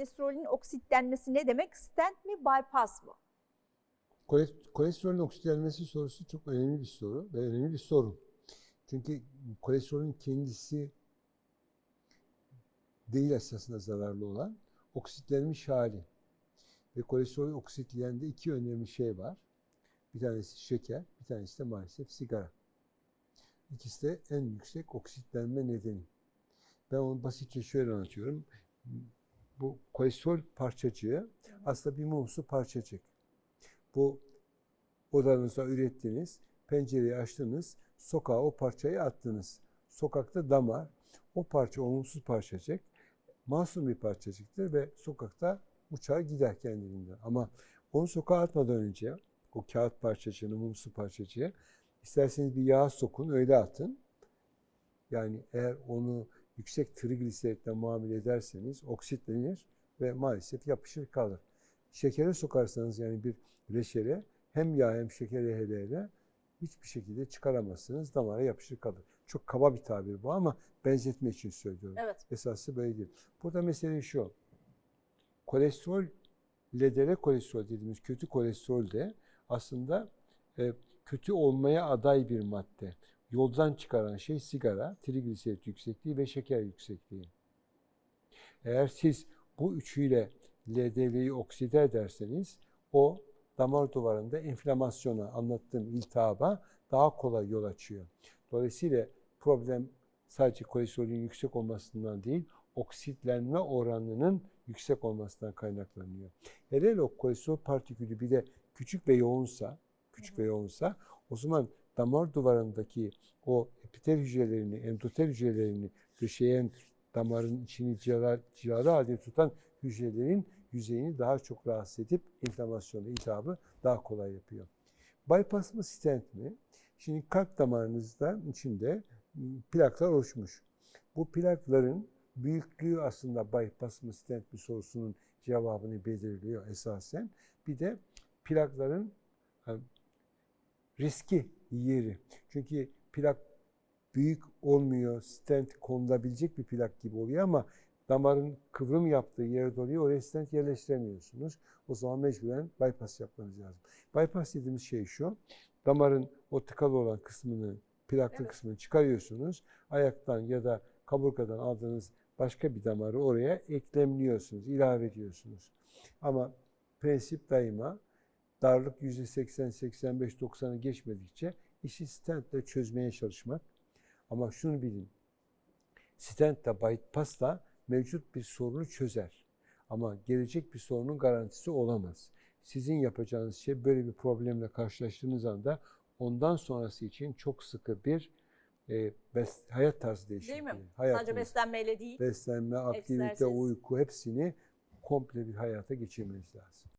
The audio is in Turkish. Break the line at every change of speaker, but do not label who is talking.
kolesterolün oksitlenmesi ne demek? Stent mi, bypass mı?
Kole- Kolesterolün oksitlenmesi sorusu çok önemli bir soru ve önemli bir sorun. Çünkü kolesterolün kendisi değil esasında zararlı olan oksitlenmiş hali. Ve kolesterolü oksitleyen iki önemli şey var. Bir tanesi şeker, bir tanesi de maalesef sigara. İkisi de en yüksek oksitlenme nedeni. Ben onu basitçe şöyle anlatıyorum. Bu kolesterol parçacığı aslında bir mumsu parçacık. Bu odanıza ürettiniz, pencereyi açtınız, sokağa o parçayı attınız. Sokakta damar, o parça olumsuz parçacık, masum bir parçacıktır ve sokakta uçar gider kendiliğinden. Ama onu sokağa atmadan önce o kağıt parçacığını, mumsu parçacığı isterseniz bir yağa sokun, öyle atın. Yani eğer onu yüksek trigliseritle muamele ederseniz oksitlenir ve maalesef yapışır kalır. Şekere sokarsanız yani bir reçele hem yağ hem şekeri hele hele hiçbir şekilde çıkaramazsınız. Damara yapışır kalır. Çok kaba bir tabir bu ama benzetme için söylüyorum.
Evet.
Esası böyle değil. Burada mesele şu. Kolesterol, LDL kolesterol dediğimiz kötü kolesterol de aslında e, kötü olmaya aday bir madde. Yoldan çıkaran şey sigara, trigliserit yüksekliği ve şeker yüksekliği. Eğer siz bu üçüyle LDL'yi okside ederseniz o damar duvarında enflamasyona, anlattığım iltihaba daha kolay yol açıyor. Dolayısıyla problem sadece kolesterolün yüksek olmasından değil, oksitlenme oranının yüksek olmasından kaynaklanıyor. Hele o kolesterol partikülü bir de küçük ve yoğunsa, küçük ve yoğunsa o zaman damar duvarındaki o epitel hücrelerini, endotel hücrelerini döşeyen damarın içini cilalar, cilalı halde tutan hücrelerin yüzeyini daha çok rahatsız edip inflamasyonu, iltihabı daha kolay yapıyor. Bypass mı stent mi? Şimdi kalp damarınızda içinde plaklar oluşmuş. Bu plakların büyüklüğü aslında bypass mı stent mi sorusunun cevabını belirliyor esasen. Bir de plakların riski yeri. Çünkü plak büyük olmuyor, stent konulabilecek bir plak gibi oluyor ama damarın kıvrım yaptığı yere doğru oraya stent yerleştiremiyorsunuz. O zaman mecburen bypass yapmanız lazım. Bypass dediğimiz şey şu, damarın o tıkalı olan kısmını, plaklı
Evet.
kısmını çıkarıyorsunuz. Ayaktan ya da kaburgadan aldığınız başka bir damarı oraya eklemliyorsunuz, ilave ediyorsunuz. Ama prensip daima darlık %80, 85, 90'ı geçmedikçe işi stentle çözmeye çalışmak. Ama şunu bilin, stent de bypass da mevcut bir sorunu çözer. Ama gelecek bir sorunun garantisi olamaz. Sizin yapacağınız şey böyle bir problemle karşılaştığınız anda ondan sonrası için çok sıkı bir e, bes- hayat tarzı değişikliği.
Değil mi? Sadece
Hayatınız,
beslenmeyle değil.
beslenme, aktivite,
egzersiz.
uyku hepsini komple bir hayata geçirmeniz lazım.